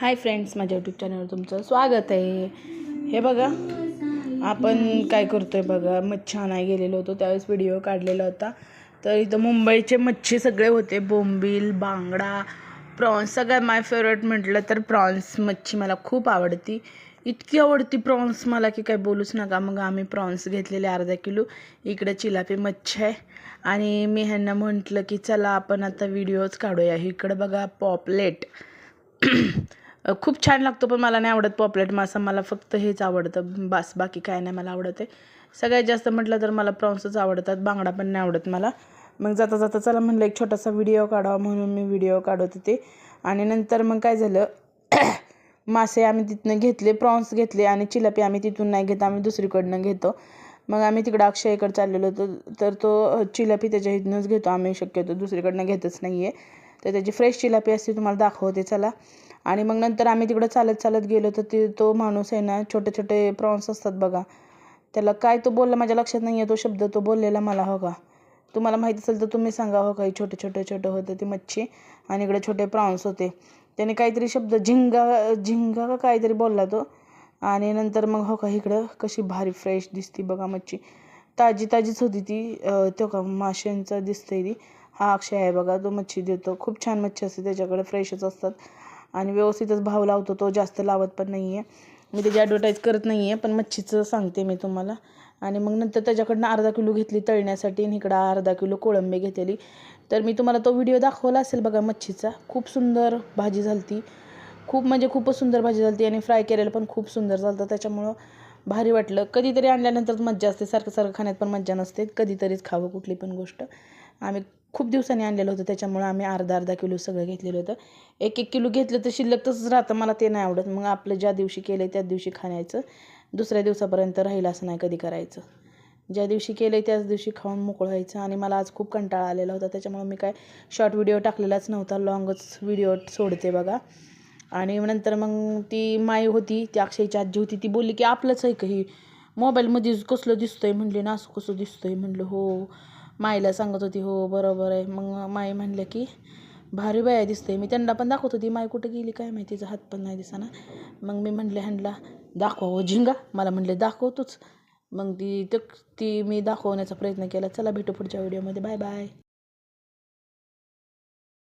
Hi friends माझ्या YouTube चॅनलवर तुमचं स्वागत आहे. हे बघा आपण काय करतो आहे बघा मच्छा नाही गेलेलो होतो त्यावेळेस व्हिडिओ काढलेला होता. तर इथं मुंबईचे मच्छी सगळे होते बोंबील बांगडा प्रॉन्स सगळ्यात माय फेवरेट म्हटलं तर प्रॉन्स मच्छी मला खूप आवडती. इतकी आवडती प्रॉन्स मला की काय बोलूच नका. मग आम्ही प्रॉन्स घेतलेले अर्धा किलो. इकडे चिलापी मच्छी आहे. आणि मी ह्यांना म्हटलं की चला आपण आता व्हिडिओज काढूया. इकडं बघा पॉपलेट खूप छान लागतो पण मला नाही आवडत पॉपलेट मासा मला फक्त हेच आवडतं. बास बाकी काय नाही मला आवडत आहे. सगळ्यात जास्त म्हटलं तर मला प्रॉन्सच आवडतात. बांगडा पण नाही आवडत मला. मग जाता जाता चला म्हणलं एक छोटासा व्हिडिओ काढावा म्हणून मी व्हिडिओ काढत होते. आणि नंतर मग काय झालं? मासे आम्ही तिथनं घेतले प्रॉन्स घेतले आणि चिलापी आम्ही तिथून नाही घेत आम्ही दुसरीकडनं घेतो. मग आम्ही तिकडं अक्षयकडे चाललेलो होतो. तर तो चिलापी त्याच्या इथनंच घेतो. आम्ही शक्यतो दुसरीकडनं घेतच नाही आहे तर त्याची फ्रेश चिलापी असते तुम्हाला दाखवते चला. आणि मग नंतर आम्ही तिकडं चालत चालत गेलो तर ते तो माणूस आहे ना छोटे छोटे प्रॉन्स असतात बघा. त्याला काय तो बोलला माझ्या लक्षात नाही आहे तो शब्द तो बोललेला मला हो का? तुम्हाला माहीत असेल तर तुम्ही सांगा हो काही छोटे छोटे छोटे होते ती मच्छी. आणि इकडे छोटे प्रॉन्स होते. त्याने काहीतरी शब्द झिंगा झिंगा का काहीतरी बोलला तो. आणि नंतर मग हो का इकडं कशी भारी फ्रेश दिसती बघा मच्छी. ताजी ताजीच होती ती. तो का माशांचं दिसतंय ती. हा अक्षय आहे बघा तो मच्छी देतो. खूप छान मच्छी असते त्याच्याकडे फ्रेशच असतात. आणि व्यवस्थितच भाव लावतो तो जास्त लावत पण नाही आहे मी त्याची ॲडव्हर्टाईज करत नाही आहे पण मच्छीचं सांगते मी तुम्हाला. आणि मग नंतर त्याच्याकडनं अर्धा किलो घेतली तळण्यासाठी आणि इकडं अर्धा किलो कोळंबी घेतलेली. तर मी तुम्हाला तो व्हिडिओ दाखवला असेल बघा मच्छीचा. खूप सुंदर भाजी झालती. खूप म्हणजे खूपच सुंदर भाजी झालती आणि फ्राय केलेलं पण खूप सुंदर झालं त्याच्यामुळं भारी वाटलं. कधीतरी आणल्यानंतरच मज्जा असते. सारखं सारखं खाण्यात पण मज्जा नसते. कधीतरीच खावं कुठली पण गोष्ट. आम्ही खूप दिवसांनी आणलेलं होतं. त्याच्यामुळं आम्ही अर्धा अर्धा किलो सगळं घेतलेलं होतं. एक एक किलो घेतलं तर शिल्लक तसंच राहतं. मला ते नाही आवडत. मग आपलं ज्या दिवशी केलं त्याच दिवशी खाण्याचं. दुसऱ्या दिवसापर्यंत राहील असं नाही कधी करायचं. ज्या दिवशी केलं त्याच दिवशी खाऊन मोकळं व्हायचं. आणि मला आज खूप कंटाळा आलेला होता. त्याच्यामुळे मी काय शॉर्ट व्हिडिओ टाकलेलाच नव्हता. लॉंगच व्हिडिओ सोडते बघा. आणि नंतर मग ती माई होती ती अक्षयची आजी होती ती बोलली की आपलंच आहे का ही? मोबाईलमध्ये कसलं दिसतंय? म्हणले ना असं कसं दिसतंय? म्हणलं हो. माईला सांगत होती हो बरोबर आहे. मग माई म्हणलं की भारी बाया दिसते मी त्यांना पण दाखवत होती माई कुठं गेली काय माहिती तिचा हात पण नाही दिसाना. मग मी म्हणले ह्यांना दाखवा हो, झिंगा. मला म्हणले दाखवतोच. मग ती ती मी दाखवण्याचा प्रयत्न केला. चला भेटू पुढच्या व्हिडिओमध्ये बाय बाय